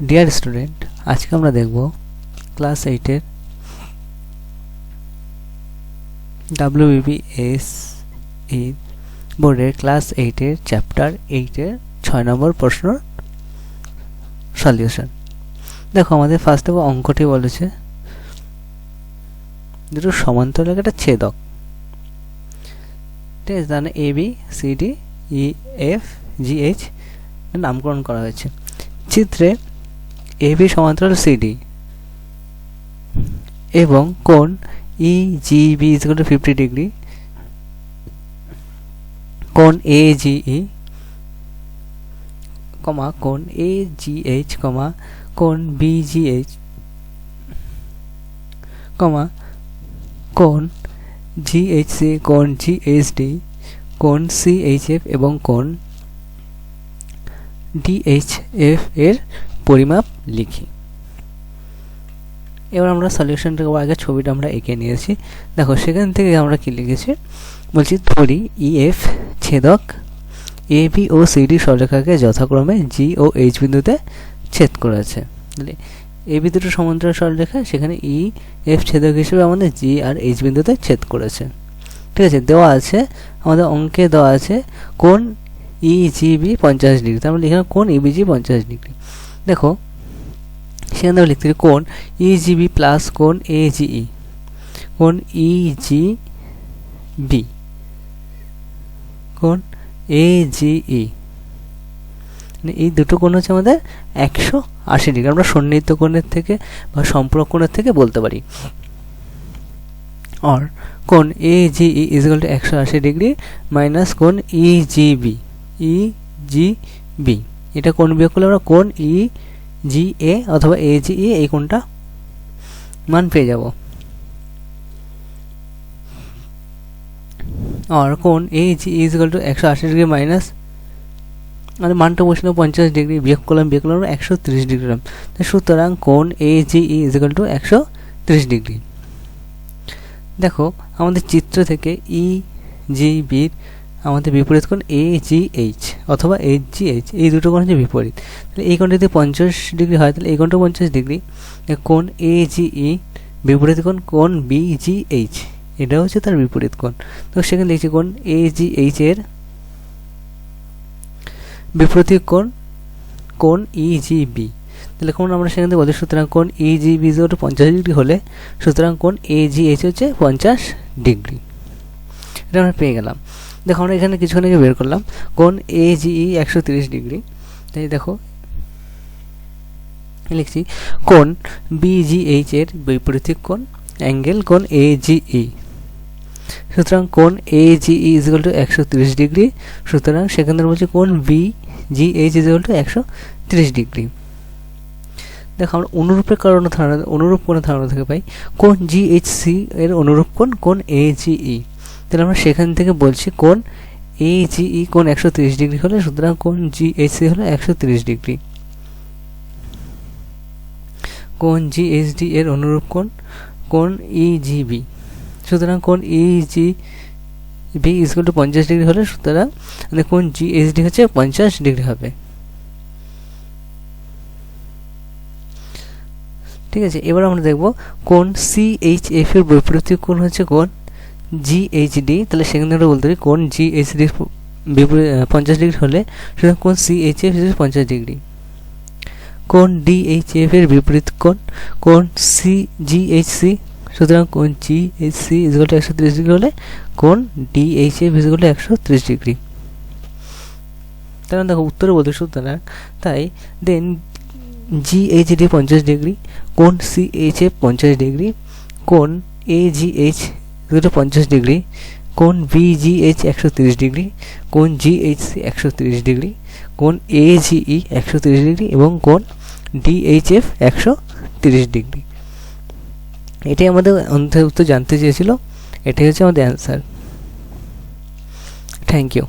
Dear student আজকে আমরা দেখব ক্লাস এইটের ডাব্লিউবিবিএস এর বোর্ডের ক্লাস এইটের চ্যাপ্টার এইটের ছয় নম্বর প্রশ্ন সলিউশন দেখো, আমাদের ফার্স্ট অফ অঙ্কটি বলেছে, দুটো সমান্তরাল একটা ছেদক। ঠিক আছে, তাহলে A B C D E F G H নামকরণ করা হয়েছে। চিত্রে এ বি সমান্তরাল সিডি এবং কোণ ই জি বি ইজগুলো ফিফটি ডিগ্রি কোণ এ জি ই, কমা কোণ এ জি এইচ, কমা কোণ বি জি এইচ, কমা কোণ জি এইচ সি, কোণ জি এইচ ডি, কোণ সি এইচ এফ এবং কোণ ডিএইচএফ এর পরিমাপ লিখি। এবার আমরা সলিউশনটাকে আগে ছবিটা আমরা এঁকে নিয়েছি। দেখো, সেখান থেকে আমরা কি লিখেছি? বলছি, ধরি ইএফ ছেদক এ বি ও সিডি সরলেখাকে যথাক্রমে জি ও এইচ বিন্দুতে ছেদ করেছে। তাহলে এ বি দুটো সমান্তরাল সরলরেখা, সেখানে ই এফ ছেদক হিসেবে আমাদের জি আর এইচ বিন্দুতে ছেদ করেছে। ঠিক আছে, দেওয়া আছে, আমাদের অঙ্কে দেওয়া আছে কোন ইজিবি পঞ্চাশ ডিগ্রি। তার মানে এখানে কোন ইবিজি পঞ্চাশ ডিগ্রি। দেখো, সেখানে আমরা লিখতে কোন ইজিবি প্লাস কোন এজিই কোন ইজি বি কোন এজিই এই দুটো কোণ হচ্ছে আমাদের একশো আশি ডিগ্রি, আমরা সন্নিহিত কোণের থেকে বা সম্পূরক কোণের থেকে বলতে পারি। আর কোণ এ জি ই ইজ একশো আশি ডিগ্রি মাইনাস কোণ E G B E G B এটা কোন বিয়োগ করলে আমরা কোন ই, জি, এ অথবা এ, জি ই এই কোনটা মান পেয়ে যাব। আর কোন এ, জি ইজগাল টু একশো আশি ডিগ্রি মাইনাস মানে মানটা বসল পঞ্চাশ ডিগ্রি, বিয়োগ করলাম বিয়োগ করলাম, একশো তিরিশ ডিগ্রি সুতরাং কোন A, G, E is equal two একশো তিরিশ ডিগ্রি। দেখো, আমাদের চিত্র থেকে ই, জি, বির আমাদের বিপরীত কোণ এ জি এইচ অথবা এইচ জি এইচ এই দুটো কোণ হচ্ছে বিপরীত। তাহলে এই কোণটা যদি পঞ্চাশ ডিগ্রি হয়, তাহলে এই কোণটা পঞ্চাশ ডিগ্রি। কোণ এ জি ই বিপরীত কোণ কোণ বি জি এইচ এটা হচ্ছে তার বিপরীত কোণ। তো সেখানে লিখছি কোণ এ জি এইচ এর বিপরীত কোণ কোণ ই জি বি তাহলে কোন আমরা সেখান থেকে বলি সুতরাং কোণ ই জি বি হচ্ছে পঞ্চাশ ডিগ্রি হলে, সুতরাং কোণ এ জি এইচ হচ্ছে পঞ্চাশ ডিগ্রি। এটা আমরা পেয়ে গেলাম। দেখো আমরা এখানে কিছুক্ষণ আগে বের করলাম। কোন এ জিই একশো তিরিশ ডিগ্রি। তাই দেখো লিখছি কোন বিজিএইচ এর বৈপরীতিক কোণ, অ্যাঙ্গেল কোন এ জিই সুতরাং কোন A GE is equal to একশো তিরিশ ডিগ্রি, সুতরাং সেখানে বলছি কোন B G H is equal to একশো তিরিশ ডিগ্রি। দেখো, আমরা অনুরূপের কারণে ধারণা, অনুরূপ কোণের ধারণা থেকে পাই। কোন জি এইচ সি এর অনুরূপ কোণ কোন এ জিই তাহলে আমরা সেখান থেকে বলছি কোন এ জিই কোন একশো তিরিশ ডিগ্রি হলে, সুতরাং কোন জি এইচ সি হলো একশো তিরিশ ডিগ্রি। কোন জি এইচ ডি এর অনুরূপ কোন কোন ই জি বি সুতরাং কোন E G B is equal to পঞ্চাশ ডিগ্রি হলে, সুতরাং মানে কোন জি এইচ ডি হচ্ছে পঞ্চাশ ডিগ্রি হবে। ঠিক আছে, এবার আমরা দেখব কোন সি এইচ এফ এর বৈপরীত্য কোণ হচ্ছে কোন জিএইচডি তাহলে সেখানে আমরা বলতে পারি কোন জিএইচডি বিপরীত পঞ্চাশ ডিগ্রি হলে সুতরাং কোন সিএইচএফ পঞ্চাশ ডিগ্রি। কোন ডিএইচএফ এর বিপরীত কোন কোন সি জিএইচসি সুতরাং কোন জিএইচসি ইজগল টু একশো তিরিশ ডিগ্রি হলে কোন ডিএইচএফ ইজগল টু একশো তিরিশ ডিগ্রি। তাহলে দেখো উত্তরে বলতে সুতরাং, তাই দেন জিএইচডি পঞ্চাশ ডিগ্রি কোন সিএইচএফ পঞ্চাশ ডিগ্রি কোন এজিএইচ দুটো পঞ্চাশ ডিগ্রি কোন বিজিএইচ একশো তিরিশ ডিগ্রি কোন জিএইচসি একশো তিরিশ ডিগ্রি কোন এজিই একশো তিরিশ ডিগ্রি এবং কোন ডিএইচএফ একশো তিরিশ ডিগ্রি। এটাই আমাদের অন্তর্ভুক্ত জানতে চেয়েছিল, এটাই হচ্ছে আমাদের অ্যান্সার থ্যাংক ইউ